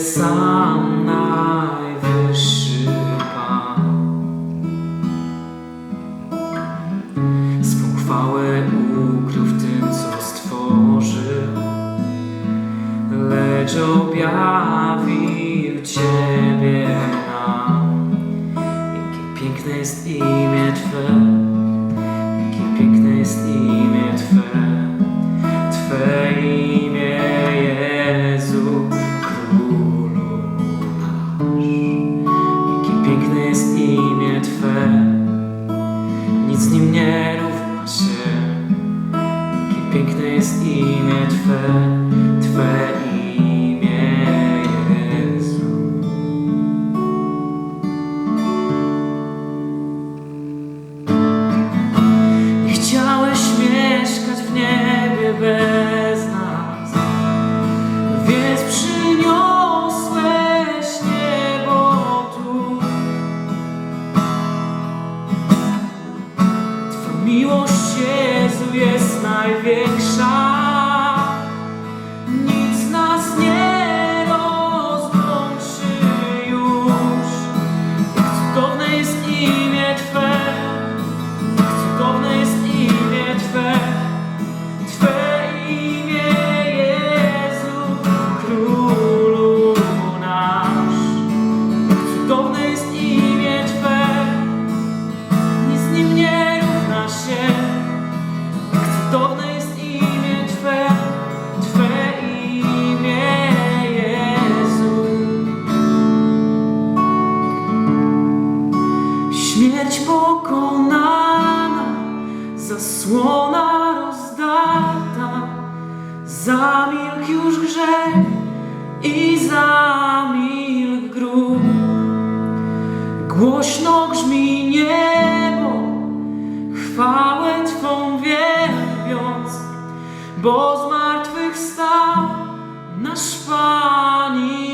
sam najwyższy Pan. Swą chwałę ukrył w tym, co stworzył, lecz objawił Ciebie nam. Jakie piękne jest imię Twe, jest pokonana, zasłona rozdata, zamilkł już grzech i zamilkł grób. Głośno grzmi niebo, chwałę Twą wielbiąc, bo z martwych stał nasz Pan.